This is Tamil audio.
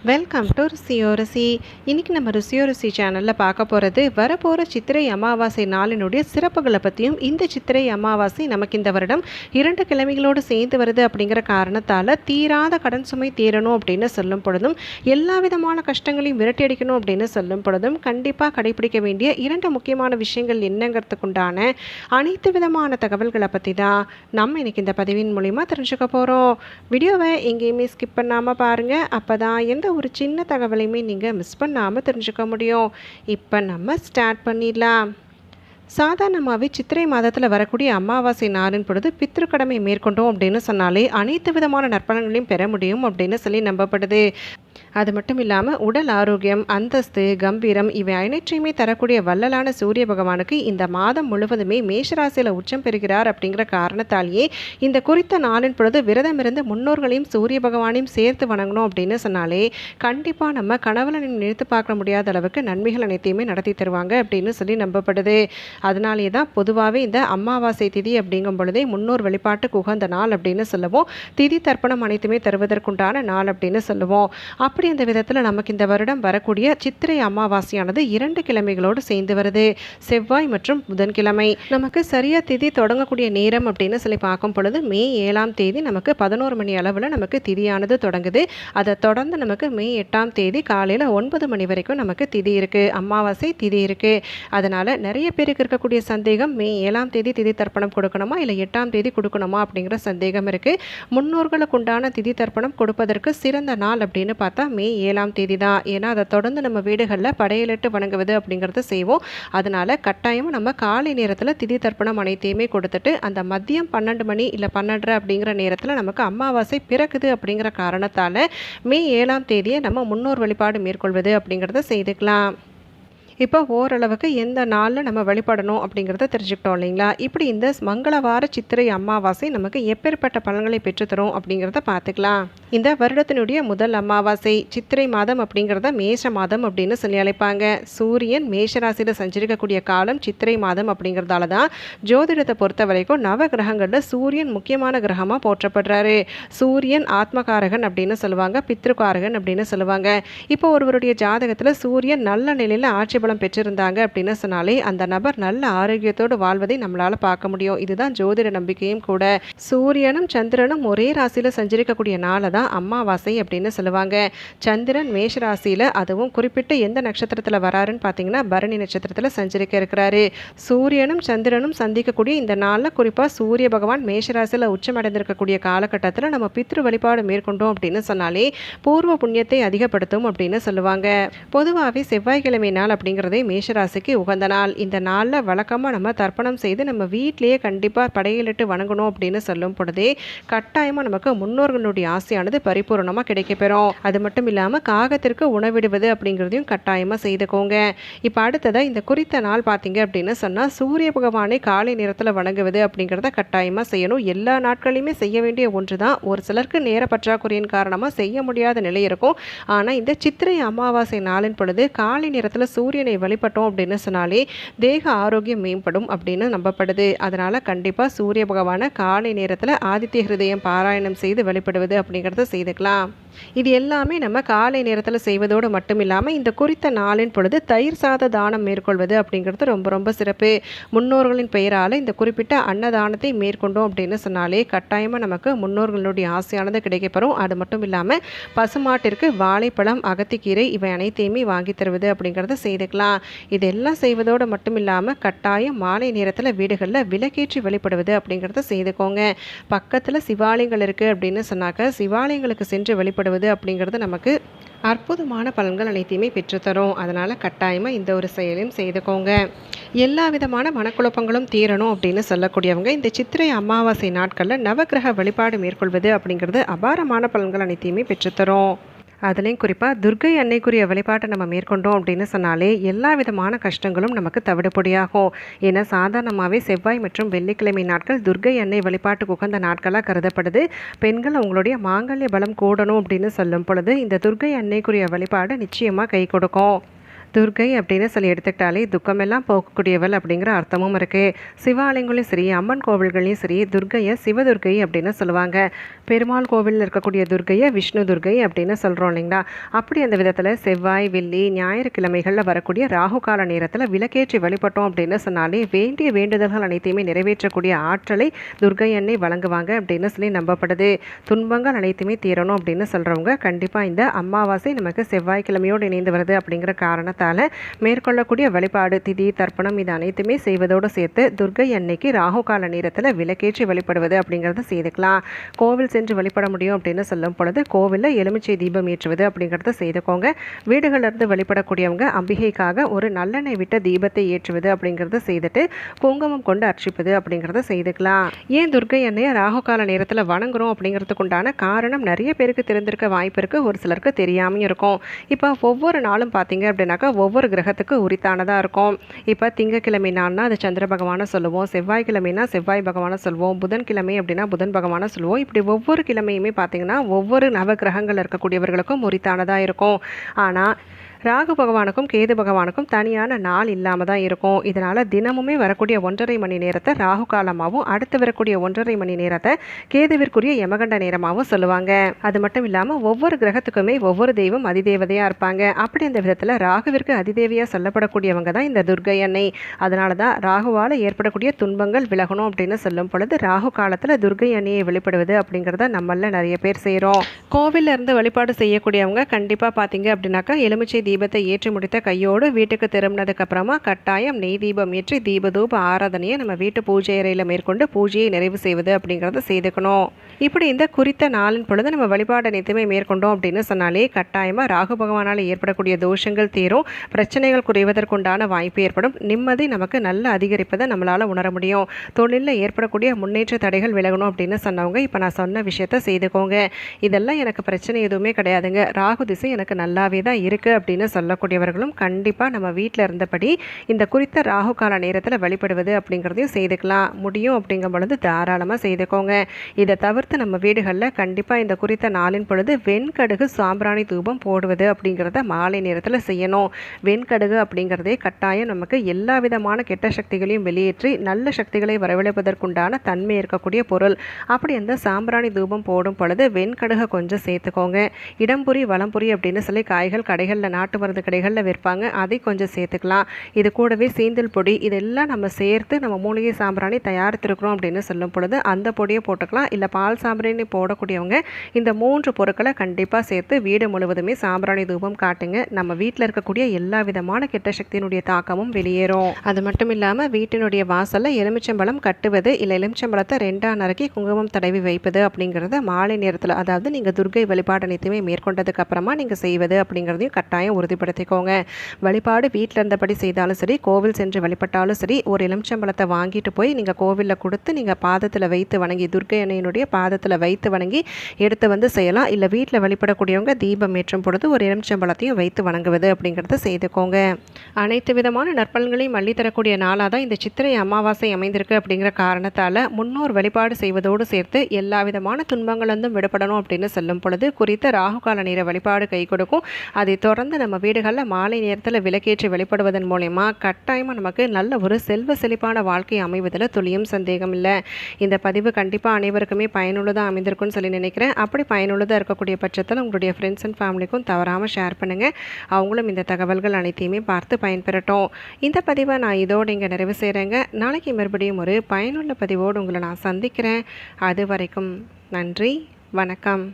வெல்கம் டு ருசியோரசி இன்றைக்கி நம்ம ருசியோரசி சேனலில் பார்க்க போகிறது வரப்போகிற சித்திரை அமாவாசை நாளினுடைய சிறப்புகளை பற்றியும் இந்த சித்திரை அமாவாசை நமக்கு இந்த வருடம் இரண்டு கிழமைகளோடு சேர்ந்து வருது அப்படிங்கிற காரணத்தால் தீராத கடன் சுமை தீரணும் அப்படின்னு சொல்லும் பொழுதும் எல்லா விதமான கஷ்டங்களையும் விரட்டியடிக்கணும் அப்படின்னு சொல்லும் பொழுதும் கண்டிப்பாக கடைபிடிக்க வேண்டிய இரண்டு முக்கியமான விஷயங்கள் என்னங்கிறதுக்குண்டான அனைத்து விதமான தகவல்களை பற்றி தான் நம்ம இன்னைக்கு இந்த பதிவின் மூலிமா தெரிஞ்சுக்க போகிறோம் வீடியோவை எங்கேயுமே ஸ்கிப் பண்ணாமல் பாருங்கள் அப்போ தான் எந்த ஒரு சின்ன தகவலையுமே நீங்கள் மிஸ் பண்ணாமல் தெரிஞ்சுக்க முடியும். இப்போ நம்ம ஸ்டார்ட் பண்ணிடலாம். சாதாரணமாகவே சித்திரை மாதத்தில் வரக்கூடிய அமாவாசை நாளின் பொழுது பித்ருக்கடமை மேற்கொண்டோம் அப்படின்னு சொன்னாலே அனைத்து விதமான நற்பலன்களையும் பெற முடியும் அப்படின்னு சொல்லி நம்பப்படுது. அது மட்டும் இல்லாமல் உடல் ஆரோக்கியம் அந்தஸ்து கம்பீரம் இவை அனைத்தையுமே தரக்கூடிய வள்ளலான சூரிய பகவானுக்கு இந்த மாதம் முழுவதுமே மேஷராசியில் உச்சம் பெறுகிறார் அப்படிங்கிற காரணத்தாலேயே இந்த குறித்த நாளின் பொழுது விரதம் இருந்து முன்னோர்களையும் சூரிய பகவானையும் சேர்த்து வணங்கணும் அப்படின்னு சொன்னாலே கண்டிப்பாக நம்ம கனவுல நினைத்து பார்க்க முடியாத அளவுக்கு நன்மைகள் அனைத்தையுமே நடத்தி தருவாங்க அப்படின்னு சொல்லி நம்பப்படுது. அதனாலேயே தான் பொதுவாகவே இந்த அமாவாசை திதி அப்படிங்கும் பொழுதே முன்னோர் வழிபாட்டுக்கு உகந்த நாள் அப்படின்னு சொல்லுவோம். திதி தர்ப்பணம் அனைத்துமே தருவதற்குண்டான நாள் அப்படின்னு சொல்லுவோம். அப்படி அப்படி அந்த விதத்தில் நமக்கு இந்த வருடம் வரக்கூடிய சித்திரை அமாவாசையானது இரண்டு கிழமைகளோடு சேர்ந்து வருது? செவ்வாய் மற்றும் புதன்கிழமை. நமக்கு சரியாக திதி தொடங்கக்கூடிய நேரம் அப்படின்னு சொல்லி பார்க்கும் பொழுது மே ஏழாம் தேதி நமக்கு பதினோரு மணி அளவில் நமக்கு திதியானது தொடங்குது. அதை தொடர்ந்து நமக்கு மே எட்டாம் தேதி காலையில் ஒன்பது மணி வரைக்கும் நமக்கு திதி இருக்குது அமாவாசை திதி இருக்குது அதனால் நிறைய பேருக்கு இருக்கக்கூடிய சந்தேகம் மே ஏழாம் தேதி திதி தர்ப்பணம் கொடுக்கணுமா? இல்லை எட்டாம் தேதி கொடுக்கணுமா? அப்படிங்கிற சந்தேகம் இருக்குது முன்னோர்களுக்கு உண்டான திதி தர்ப்பணம் கொடுப்பதற்கு சிறந்த நாள் அப்படின்னு பார்த்தா மே ஏழாம் தேதி தான் ஏன்னா அதை தொடர்ந்து நம்ம வீடுகளில் படையலிட்டு வணங்குவது அப்படிங்கிறத செய்வோம். அதனால் கட்டாயமாக நம்ம காலை நேரத்தில் திதி தர்ப்பணம் அனைத்தையுமே கொடுத்துட்டு அந்த மதியம் பன்னெண்டு மணி இல்லை பன்னெண்டரை அப்படிங்கிற நேரத்தில் நமக்கு அமாவாசை பிறக்குது அப்படிங்கிற காரணத்தால் மே ஏழாம் தேதியை நம்ம முன்னோர் வழிபாடு மேற்கொள்வது அப்படிங்கிறத செய்துக்கலாம். இப்போ ஓரளவுக்கு எந்த நாளில் நம்ம வழிபடணும் அப்படிங்கிறத தெரிஞ்சுக்கிட்டோம் இல்லைங்களா? இப்படி இந்த மங்களவார சித்திரை அமாவாசை நமக்கு எப்பேற்பட்ட பலன்களை பெற்றுத்தரும் அப்படிங்கிறத பார்த்துக்கலாம். இந்த வருடத்தினுடைய முதல் அமாவாசை சித்திரை மாதம் அப்படிங்கிறத மேஷ மாதம் அப்படின்னு சொல்லி அழைப்பாங்க. சூரியன் மேஷ ராசியில் சஞ்சரிக்கக்கூடிய காலம் சித்திரை மாதம் அப்படிங்கிறதால தான் ஜோதிடத்தை பொறுத்த வரைக்கும் நவ கிரகங்களில் சூரியன் முக்கியமான கிரகமாக போற்றப்படுறாரு. சூரியன் ஆத்மகாரகன் அப்படின்னு சொல்லுவாங்க பித்ருகாரகன் அப்படின்னு சொல்லுவாங்க. இப்போ ஒருவருடைய ஜாதகத்தில் சூரியன் நல்ல நிலையில் ஆட்சி பலம் பெற்றிருந்தாங்க அப்படின்னு சொன்னாலே அந்த நபர் நல்ல ஆரோக்கியத்தோடு வாழ்வதை நம்மளால் பார்க்க முடியும். இதுதான் ஜோதிட நம்பிக்கையும் கூட. சூரியனும் சந்திரனும் ஒரே ராசியில் சஞ்சரிக்கக்கூடிய நாளை தான் அம்மாவாசை அப்படின்னு சொல்லுவாங்க. சந்திரன் மேஷ ராசியில் அதுவும் குறிப்பிட்டு எந்த நட்சத்திரத்தில் வராருன்னு பார்த்தீங்கன்னா பரணி நட்சத்திரத்தில் சஞ்சரிக்க இருக்கிறாரு. சூரியனும் சந்திரனும் சந்திக்கக்கூடிய இந்த நாளில் குறிப்பாக சூரிய பகவான் மேஷராசியில் உச்சமடைந்திருக்கக்கூடிய காலகட்டத்தில் நம்ம பித்ரு வழிபாடு மேற்கொண்டோம் அப்படின்னு சொன்னாலே பூர்வ புண்ணியத்தை அதிகப்படுத்தும் அப்படின்னு சொல்லுவாங்க. பொதுவாகவே செவ்வாய்க்கிழமை நாள் அப்படிங்கிறதே மேஷராசிக்கு உகந்த நாள் இந்த நாளில் வழக்கமாக நம்ம தர்ப்பணம் செய்து நம்ம வீட்டிலேயே கண்டிப்பாக படையலிட்டு வணங்கணும் அப்படின்னு சொல்லும் பொழுதே கட்டாயமாக நமக்கு முன்னோர்களுடைய ஆசையானது பரிபூர்ணமாக கிடைக்கப்பெறும். அது மட்டும் இல்லாமல் காகத்திற்கு உணவிடுவது அப்படிங்கிறதையும் கட்டாயமாக செய்துக்கோங்க. இப்போ அடுத்ததாக இந்த குறித்த நாள் பார்த்தீங்க அப்படின்னு சொன்னால் சூரிய பகவானை காலை நேரத்தில் வணங்குவது அப்படிங்கிறத கட்டாயமாக செய்யணும். எல்லா நாட்களையுமே செய்ய வேண்டிய ஒன்று தான் ஒரு சிலருக்கு நேர பற்றாக்குறையின் காரணமாக செய்ய முடியாத நிலை இருக்கும். ஆனால் இந்த சித்திரை அமாவாசை நாளின் பொழுது காலை நேரத்தில் சூரிய சூரியனை வழிபட்டோம் அப்படின்னு சொன்னாலே தேக ஆரோக்கியம் மேம்படும் அப்படின்னு நம்பப்படுது. அதனால் கண்டிப்பாக சூரிய பகவானை காலை நேரத்தில் ஆதித்ய ஹிருதயம் பாராயணம் செய்து வழிபடுவது அப்படிங்கிறத செய்துக்கலாம். இது எல்லாமே நம்ம காலை நேரத்தில் செய்வதோடு மட்டும் இல்லாமல் இந்த குறித்த நாளின் பொழுது தயிர் சாத தானம் மேற்கொள்வது அப்படிங்கிறது ரொம்ப ரொம்ப சிறப்பு. முன்னோர்களின் பெயரால் இந்த குறிப்பிட்ட அன்னதானத்தை மேற்கொண்டோம் அப்படின்னு சொன்னாலே கட்டாயமாக நமக்கு முன்னோர்களுடைய ஆசையானது கிடைக்கப்பெறும். அது மட்டும் இல்லாமல் பசுமாட்டிற்கு வாழைப்பழம் அகத்திக்கீரை இவை அனைத்தையுமே வாங்கி தருவது அப்படிங்கிறத செய்துக்கலாம். இதெல்லாம் செய்வதோடு மட்டும் இல்லாமல் கட்டாயம் மாலை நேரத்தில் வீடுகளில் விளக்கேற்றி வழிபடுவது அப்படிங்கிறத செய்துக்கோங்க. பக்கத்தில் சிவாலயங்கள் இருக்குது அப்படின்னு சொன்னாக்க சிவாலயங்களுக்கு சென்று ஏற்படுவது அப்படிங்கிறது நமக்கு அற்புதமான பலன்கள் அனைத்தையுமே பெற்றுத்தரும். அதனால் கட்டாயமாக இந்த ஒரு செயலையும் செய்துக்கோங்க. எல்லா விதமான மனக்குழப்பங்களும் தீரணும் அப்படின்னு சொல்லக்கூடியவங்க இந்த சித்திரை அமாவாசை நாட்களில் நவக்கிரக வழிபாடு மேற்கொள்வது அப்படிங்கிறது அபாரமான பலன்கள் அனைத்தையுமே பெற்றுத்தரும். அதுலேயும் குறிப்பாக துர்கை அன்னைக்குரிய வழிபாட்டை நம்ம மேற்கொண்டோம் அப்படின்னு சொன்னாலே எல்லா விதமான கஷ்டங்களும் நமக்கு தவிடுபடியாகும். ஏன்னா சாதாரணமாகவே செவ்வாய் மற்றும் வெள்ளிக்கிழமை நாட்கள் துர்கை அன்னை வழிபாட்டுக்கு உகந்த நாட்களாக கருதப்படுது. பெண்கள் அவங்களுடைய மாங்கல்ய பலம் கூடணும் அப்படின்னு சொல்லும் பொழுது இந்த துர்கை அன்னைக்குரிய வழிபாடு நிச்சயமாக கை கொடுக்கும். துர்கை அப்படின்னு சொல்லி எடுத்துக்கிட்டாலே துக்கமெல்லாம் போக்கக்கூடியவள் அப்படிங்கிற அர்த்தமும் இருக்குது சிவாலயங்களையும் சரி அம்மன் கோவில்களையும் சரி துர்கையை சிவதுர்கை அப்படின்னு சொல்லுவாங்க. பெருமாள் கோவிலில் இருக்கக்கூடிய துர்கையை விஷ்ணு துர்கை அப்படின்னு சொல்கிறோம் இல்லைங்களா? அப்படி அந்த விதத்தில் செவ்வாய் வெள்ளி ஞாயிற்றுக்கிழமைகளில் வரக்கூடிய ராகு கால நேரத்தில் விளக்கேற்றி வழிபட்டோம் அப்படின்னு சொன்னாலே வேண்டிய வேண்டுதல்கள் அனைத்தையுமே நிறைவேற்றக்கூடிய ஆற்றலை துர்கை அன்னை வழங்குவாங்க அப்படின்னு சொல்லி நம்பப்படுது. துன்பங்கள் அனைத்துமே தீரணும் அப்படின்னு சொல்கிறவங்க கண்டிப்பாக இந்த அமாவாசை நமக்கு செவ்வாய்க்கிழமையோடு இணைந்து வருது அப்படிங்கிற காரணத்தால் மேற்கொள்ளக்கூடிய வழிபாடு திதி தர்ப்பணம் இது அனைத்துமே செய்வதோடு சேர்த்து துர்கை அன்னைக்கு ராகு கால நேரத்தில் விளக்கேற்றி வழிபடுவது அப்படிங்கிறத செய்துக்கலாம். கோவில் சென்று வழிபட முடியும் அப்படின்னு சொல்லும் பொழுது கோவிலில் எலுமிச்சை தீபம் ஏற்றுவது அப்படிங்கிறத செய்துக்கோங்க. வீடுகளிலிருந்து வழிபடக்கூடியவங்க அம்பிகைக்காக ஒரு நல்லெண்ணெய் விட்ட தீபத்தை ஏற்றுவது அப்படிங்கிறத செய்துட்டு குங்குமம் கொண்டு அர்ச்சிப்பது அப்படிங்கிறத செய்துக்கலாம். ஏன் துர்கை அன்னையை ராகு கால நேரத்தில் வணங்குறோம் அப்படிங்கிறதுக்கு உண்டான காரணம் நிறைய பேருக்கு தெரிந்திருக்க வாய்ப்பு இருக்குது ஒரு சிலருக்கு தெரியாமையும் இருக்கும். இப்போ ஒவ்வொரு நாளும் பார்த்தீங்க அப்படின்னாக்கா ஒவ்வொரு கிரகத்துக்கு உரித்தானதாக இருக்கும். இப்போ திங்கக்கிழமை நாள்னா அது சந்திர பகவானை சொல்லுவோம். செவ்வாய்க்கிழமைனா செவ்வாய் பகவானை சொல்லுவோம். புதன்கிழமை அப்படின்னா புதன் பகவானை சொல்லுவோம். இப்படி ஒவ்வொரு கிழமையுமே பார்த்தீங்கன்னா ஒவ்வொரு நவ கிரகங்கள் இருக்கக்கூடியவர்களுக்கும் உரித்தானதாக இருக்கும். ஆனால் ராகு பகவானுக்கும் கேது பகவானுக்கும் தனியான நாள் இல்லாமல் தான் இருக்கும். இதனால் தினமுமே வரக்கூடிய ஒன்றரை மணி நேரத்தை ராகு காலமாகவும் அடுத்து வரக்கூடிய ஒன்றரை மணி நேரத்தை கேதுவிற்குரிய யமகண்ட நேரமாகவும் சொல்லுவாங்க. அது மட்டும் இல்லாமல் ஒவ்வொரு கிரகத்துக்குமே ஒவ்வொரு தெய்வம் அதிதேவதையாக இருப்பாங்க. அப்படி அந்த விதத்தில் ராகுவிற்கு அதிதேவியாக சொல்லப்படக்கூடியவங்க தான் இந்த துர்கை அன்னை. அதனால தான் ராகுவால் ஏற்படக்கூடிய துன்பங்கள் விலகணும் அப்படின்னு சொல்லும் பொழுது ராகு காலத்தில் துர்கை அன்னையை வெளிப்படுவது அப்படிங்கிறத நம்மள நிறைய பேர் செய்கிறோம் கோவில்ல இருந்து வழிபாடு செய்யக்கூடியவங்க கண்டிப்பாக பார்த்தீங்க அப்படின்னாக்கா எலுமிச்சை தீபத்தை ஏற்றி முடித்த கையோடு வீட்டுக்கு திரும்பினதுக்கு அப்புறமா கட்டாயம் நெய் தீபம் ஏற்றி தீபதூப ஆராதனையை நம்ம வீட்டு பூஜை அறையில் மேற்கொண்டு பூஜையை நிறைவு செய்வது அப்படிங்கிறத செய்துக்கணும். இப்படி இந்த குறித்த நாளின் பொழுது நம்ம வழிபாடு அனைத்துமே மேற்கொண்டோம் அப்படின்னு சொன்னாலே கட்டாயமாக ராகு பகவானால் ஏற்படக்கூடிய தோஷங்கள் தீரும். பிரச்சனைகள் குறைவதற்குண்டான வாய்ப்பு ஏற்படும். நிம்மதி நமக்கு நல்ல அதிகரிப்பதை நம்மளால் உணர முடியும். தொழிலில் ஏற்படக்கூடிய முன்னேற்ற தடைகள் விலகணும் அப்படின்னு சொன்னவங்க இப்போ நான் சொன்ன விஷயத்த செய்துக்கோங்க. இதெல்லாம் எனக்கு பிரச்சனை எதுவுமே கிடையாதுங்க. ராகு திசை எனக்கு நல்லாவே தான் இருக்குது அப்படின்னு சொல்லக்கூடியவர்களும் கண்டிப்பாக நம்ம வீட்டில் இருந்தபடி இந்த குறித்த ராகு கால நேரத்தில் வழிபடுவது அப்படிங்கிறதையும் செய்துக்கலாம். முடியும் அப்படிங்கும் பொழுது தாராளமாக செய்துக்கோங்க. இதை தவிர்த்து நம்ம வீடுகளில் கண்டிப்பாக இந்த குறித்த நாளின் பொழுது வெண்கடுகு சாம்பிராணி தூபம் போடுவது அப்படிங்கிறத மாலை நேரத்தில் செய்யணும். வெண்கடுகு அப்படிங்கிறதே கட்டாயம் நமக்கு எல்லா விதமான கெட்ட சக்திகளையும் வெளியேற்றி நல்ல சக்திகளை வரவழைப்பதற்குண்டான தன்மை இருக்கக்கூடிய பொருள். அப்படி அந்த சாம்பிராணி தூபம் போடும் பொழுது வெண்கடுகை கொஞ்சம் சேர்த்துக்கோங்க. இடம்புரி வளம்புரி அப்படின்னு சொல்லி காய்கள் கடைகளில் நாட்டு மருந்து கடைகளில் விற்பாங்க. அதை கொஞ்சம் சேர்த்துக்கலாம். இது கூடவே சீந்தல் பொடி இதெல்லாம் நம்ம சேர்த்து நம்ம மூலிகை சாம்பிராணி தயாரித்திருக்கிறோம் அப்படின்னு சொல்லும் பொழுது அந்த பொடியை போட்டுக்கலாம். இல்லை பால் சாம்பிராணி போடக்கூடியவங்க இந்த மூன்று பொருட்களை கண்டிப்பாக சேர்த்து வீடு முழுவதுமே சாம்பிராணி தூபம் காட்டுங்க. நம்ம வீட்டில் இருக்கக்கூடிய எல்லா விதமான கெட்ட சக்தியினுடைய தாக்கமும் வெளியேறும். அது மட்டும் இல்லாமல் வீட்டினுடைய வாசலில் எலுமிச்சம்பழம் கட்டுவது இல்லை எலுமிச்சம்பழத்தை ரெண்டாக நறுக்கி குங்குமம் தடவி வைப்பது அப்படிங்கிறத மாலை நேரத்தில் அதாவது நீங்கள் துர்கை வழிபாடு அனைத்துமே மேற்கொண்டதுக்கு அப்புறமா நீங்கள் செய்வது அப்படிங்கிறதையும் கட்டாயம் உறுதிப்படுத்திக்கோங்க. வழிபாடு வீட்டில் இருந்தபடி செய்தாலும் சரி கோவில் சென்று வழிபட்டாலும் சரி ஒரு எலுமிச்சம்பழத்தை வாங்கிட்டு போய் நீங்கள் கோவிலில் கொடுத்து நீங்கள் பாதத்தில் வைத்து வணங்கி துர்க்கை அன்னையினுடைய பாதத்தில் வைத்து வணங்கி எடுத்து வந்து செய்யலாம். இல்லை வீட்டில் வழிபடக்கூடியவங்க தீபம் ஏற்றும் பொழுது ஒரு எலுமிச்சம்பழத்தையும் வைத்து வணங்குவது அப்படிங்கிறத செய்துக்கோங்க. அனைத்து விதமான நற்பலன்களையும் அள்ளி தரக்கூடிய நாளாக தான் இந்த சித்திரை அமாவாசை அமைந்திருக்கு அப்படிங்கிற காரணத்தால் முன்னோர் வழிபாடு செய்வதோடு சேர்த்து எல்லா விதமான துன்பங்களிலிருந்தும் விடுபடணும் அப்படின்னு சொல்லும் பொழுது குறித்த ராகுகால நேர வழிபாடு கை கொடுக்கும். அதை தொடர்ந்து நம்ம வீடுகளில் மாலை நேரத்தில் விளக்கேற்றி வெளிப்படுவதன் மூலயமா கட்டாயமாக நமக்கு நல்ல ஒரு செல்வ செழிப்பான வாழ்க்கை அமைவதில் துளியும் சந்தேகம் இல்லை. இந்த பதிவு கண்டிப்பாக அனைவருக்குமே பயனுள்ளதாக அமைந்திருக்கும்னு சொல்லி நினைக்கிறேன். அப்படி பயனுள்ளதாக இருக்கக்கூடிய பட்சத்தில் உங்களுடைய ஃப்ரெண்ட்ஸ் அண்ட் ஃபேமிலிக்கும் தவறாமல் ஷேர் பண்ணுங்கள் அவங்களும் இந்த தகவல்கள் அனைத்தையுமே பார்த்து பயன்பெறட்டும். இந்த பதிவை நான் இதோடு இங்கே நிறைவு செய்கிறேங்க நாளைக்கு மறுபடியும் ஒரு பயனுள்ள பதிவோடு உங்களை நான் சந்திக்கிறேன். அது வரைக்கும் நன்றி வணக்கம்.